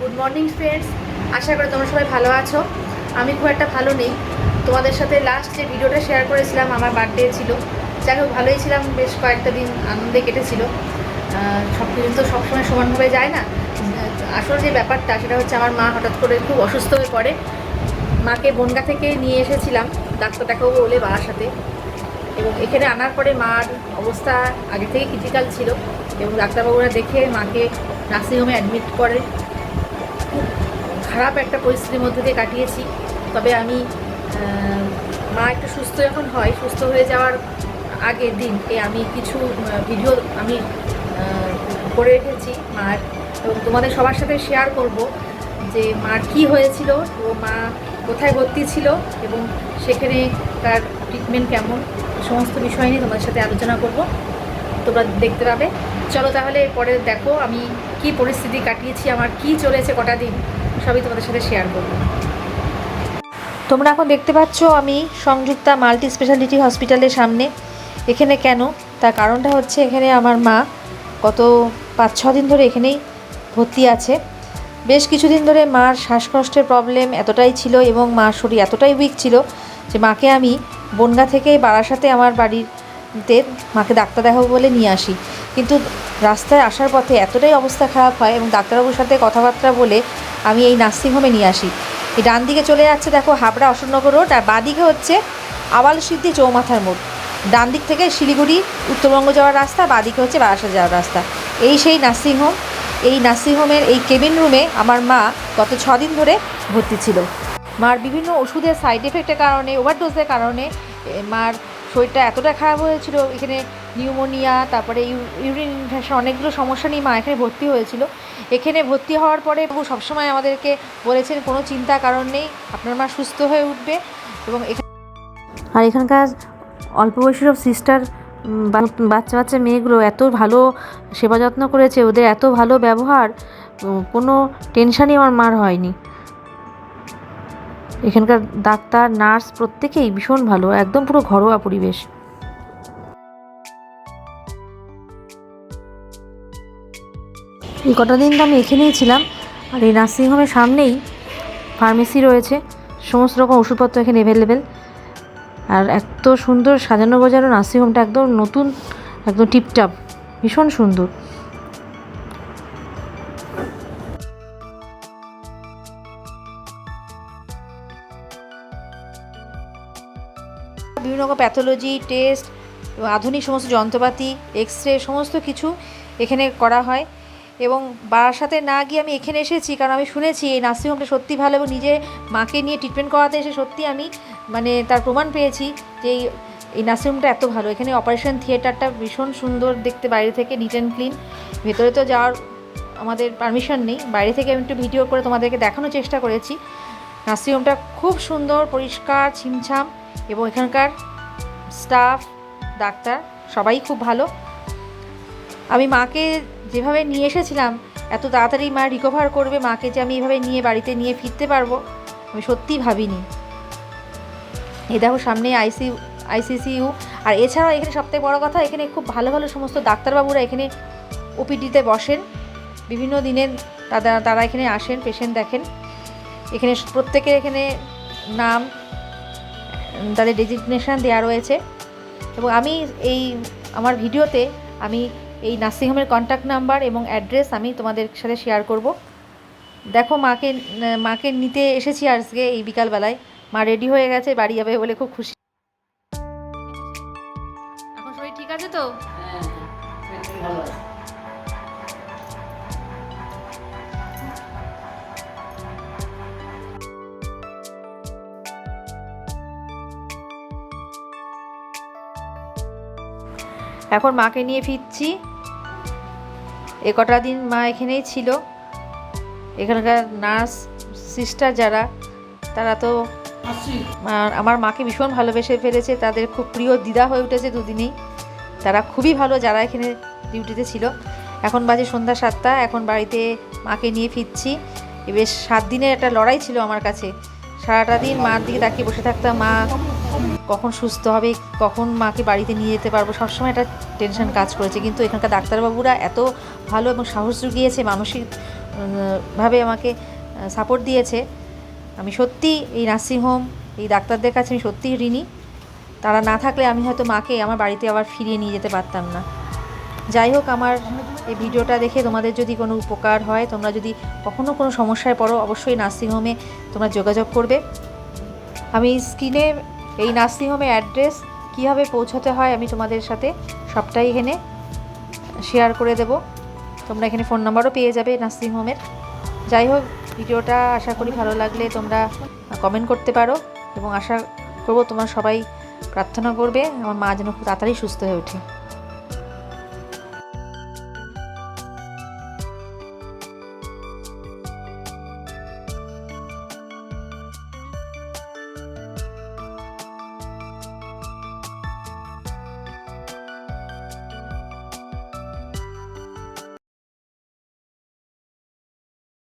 Good morning friends আশা করি তোমরা সবাই ভালো আছো। আমি খুব একটা ভালো নেই। তোমাদের সাথে লাস্ট যে ভিডিওটা শেয়ার করেছিলাম, আমার বার্থডে ছিল। যাই হোক, ভালোই ছিলাম। বেশ কয়েকটা দিন আনন্দে কেটেছিল। সব কিছু তো সবসময় সমানভাবে যায় না। আসল যে ব্যাপারটা, সেটা হচ্ছে আমার মা হঠাৎ করে খুব অসুস্থ হয়ে পড়ে। মাকে বনগা থেকে নিয়ে এসেছিলাম, ডাক্তার দেখাবো বলে বাবার সাথে। এবং এখানে আনার পরে মার অবস্থা আগে থেকে ক্রিটিক্যাল ছিল। এবং ডাক্তারবাবুরা দেখে মাকে নার্সিংহোমে অ্যাডমিট করে। খারাপ একটা পরিস্থিতির মধ্যে দিয়ে কাটিয়েছি। তবে আমি মা একটু সুস্থ যখন হয়, সুস্থ হয়ে যাওয়ার আগের দিনকে আমি কিছু ভিডিও আমি করে রেখেছি মার। এবং তোমাদের সবার সাথে শেয়ার করব যে মার কী হয়েছিল ও মা কোথায় ভর্তি ছিল এবং সেখানে তার ট্রিটমেন্ট কেমন সমস্ত বিষয় নিয়ে তোমাদের সাথে আলোচনা করব। তোমরা দেখতে পাবে। চলো তাহলে পরে দেখো আমি কি পরিস্থিতি কাটিয়েছি, আমার কি চলেছে কটা দিন। সবই তোমাদের সাথে শেয়ার করব। তোমরা এখন দেখতে পাচ্ছ আমি সংযুক্তা মাল্টি স্পেশালিটি হসপিটালের সামনে। এখানে কেন? তার কারণটা হচ্ছে এখানে আমার মা গত পাঁচ, ছ দিন ধরে এখানেই ভর্তি আছে। বেশ কিছুদিন ধরে মার শ্বাসকষ্টের প্রবলেম এতটাই ছিল এবং মার শরীর এতটাই উইক ছিল যে মাকে আমি বনগা থেকে বারাসাতে আমার বাড়িতে মাকে ডাক্তার দেখাবো বলে নিয়ে আসি। কিন্তু রাস্তায় আসার পথে এতটাই অবস্থা খারাপ হয় এবং ডাক্তারবাবুর সাথে কথাবার্তা বলে আমি এই নার্সিংহোমে নিয়ে আসি। এই ডান দিকে চলে যাচ্ছে, দেখো, হাবড়া অশোকনগর রোড, আর বাদিকে হচ্ছে আওয়াল সিদ্ধি চৌমাথার মোড়। ডান দিক থেকে শিলিগুড়ি, উত্তরবঙ্গ যাওয়ার রাস্তা বাদিকে হচ্ছে বারাসাত যাওয়ার রাস্তা। এই সেই নার্সিংহোম, এই নার্সিংহোমের এই কেবিন রুমে আমার মা গত ছ দিন ধরে ভর্তি ছিল। মার বিভিন্ন ওষুধের সাইড এফেক্টের কারণে, ওভারডোজের কারণে মার শরীরটা এতটা খারাপ হয়েছিল, এখানে নিউমোনিয়া, তারপরে ইউ- ইউরিন ইনফেকশন অনেকগুলো সমস্যা নিয়ে মা এখানে ভর্তি হয়েছিল। এখানে ভর্তি হওয়ার পরে সবসময় আমাদেরকে বলেছেন, কোনো চিন্তা কারণ নেই, আপনার মা সুস্থ হয়ে উঠবে এবং আর এখানকার অল্প বয়সী সব সিস্টার বাচ্চা বাচ্চা মেয়েগুলো এত ভালো সেবা যত্ন করেছে, ওদের এত ভালো ব্যবহার কোনো টেনশানই আমার মার হয়নি। এখানকার ডাক্তার, নার্স প্রত্যেকেই ভীষণ ভালো, একদম পুরো ঘরোয়া পরিবেশ। এই কটা দিন তো আমি এখানেই ছিলাম, আর এই নার্সিংহোমের সামনেই ফার্মেসি রয়েছে। সমস্ত রকম ওষুধপত্র এখানে অ্যাভেলেবেল আর এত সুন্দর সাজানো গোজানো নার্সিংহোমটা একদম নতুন, একদম টিপটাপ, ভীষণ সুন্দর। বিভিন্ন রকম প্যাথোলজি টেস্ট আধুনিক সমস্ত যন্ত্রপাতি এক্স রে সমস্ত কিছু এখানে করা হয়। এবং বারাসাতে না গিয়ে আমি এখানে এসেছি, কারণ আমি শুনেছি এই নার্সিংহোমটা সত্যি ভালো এবং নিজে মাকে নিয়ে ট্রিটমেন্ট করাতে এসে সত্যি আমি মানে তার প্রমাণ পেয়েছি যে এই এই নার্সিংহোমটা এত ভালো। এখানে অপারেশন থিয়েটারটা ভীষণ সুন্দর দেখতে, বাইরে থেকে নিট অ্যান্ড ক্লিন ভেতরে তো যাওয়ার আমাদের পারমিশন নেই। বাইরে থেকে আমি একটু ভিডিও করে তোমাদেরকে দেখানোর চেষ্টা করেছি। নার্সিংহোমটা খুব সুন্দর, পরিষ্কার, ছিমছাম। এবং এখানকার স্টাফ ডাক্তার, সবাই খুব ভালো। আমি মাকে যেভাবে নিয়ে এসেছিলাম, এত তাড়াতাড়ি মা রিকভার করবে মাকে যে আমি এভাবে নিয়ে বাড়িতে নিয়ে ফিরতে পারব, আমি সত্যিই ভাবিনি। এই দেখো সামনে আইসি, আইসিসিইউ। আর এছাড়াও এখানে সবথেকে বড় কথা, এখানে খুব ভালো ভালো সমস্ত ডাক্তারবাবুরা এখানে ওপিডিতে বসেন। বিভিন্ন দিনের তারা তারা এখানে আসেন পেশেন্ট দেখেন। এখানে প্রত্যেকের এখানে নাম তাদের ডেজিগনেশন দেওয়া রয়েছে। এবং আমি এই আমার ভিডিওতে আমি এই নার্সিংহোমের কন্ট্যাক্ট নাম্বার এবং অ্যাড্রেস আমি তোমাদের সাথে শেয়ার করব। দেখো মাকে মাকে নিতে এসেছি আজকে এই বিকালবেলায়। মা রেডি হয়ে গেছে বাড়ি যাবে বলে খুব খুশি। এখন শরীর ঠিক আছে তো? এখন মাকে নিয়ে ফিরছি। এ কটা দিন মা এখানেই ছিল। এখানকার নার্স, সিস্টার যারা, তারা তো আমার মাকে ভীষণ ভালোবেসে ফেলেছে। তাদের খুব প্রিয় দিদা হয়ে উঠেছে দুদিনেই। তারা খুবই ভালো, যারা এখানে ডিউটিতে ছিল। এখন বাজে সন্ধ্যা সাতটা, এখন বাড়িতে মাকে নিয়ে ফিরছি। বেশ সাত দিনের একটা লড়াই ছিল আমার কাছে। সারাটা দিন মার দিকে তাকিয়ে বসে থাকতাম। মা কখন সুস্থ হবে, কখন মাকে বাড়িতে নিয়ে যেতে পারব, সবসময় একটা টেনশন কাজ করেছে। কিন্তু এখানকার ডাক্তারবাবুরা এত ভালো এবং সাহস জুগিয়েছে মানসিকভাবে আমাকে সাপোর্ট দিয়েছে। আমি সত্যি এই নার্সিংহোম এই ডাক্তারদের কাছে আমি সত্যিই ঋণী। তারা না থাকলে আমি হয়তো মাকে আমার বাড়িতে আবার ফিরিয়ে নিয়ে যেতে পারতাম না। যাই হোক, আমার এই ভিডিওটা দেখে তোমাদের যদি কোনো উপকার হয়, তোমরা যদি কখনও কোনো সমস্যায় পড়ো, অবশ্যই নার্সিংহোমে তোমরা যোগাযোগ করবে। আমি স্ক্রিনে এই নার্সিংহোমে অ্যাড্রেস কীভাবে পৌঁছাতে হয় আমি তোমাদের সাথে সবটাই এখানে শেয়ার করে দেব। তোমরা এখানে ফোন নাম্বারও পেয়ে যাবে নার্সিংহোমের। যাই হোক, ভিডিওটা আশা করি ভালো লাগলে তোমরা কমেন্ট করতে পারো এবং আশা করব তোমার সবাই প্রার্থনা করবে, আমার মা যেন খুব তাড়াতাড়ি সুস্থ হয়ে ওঠে।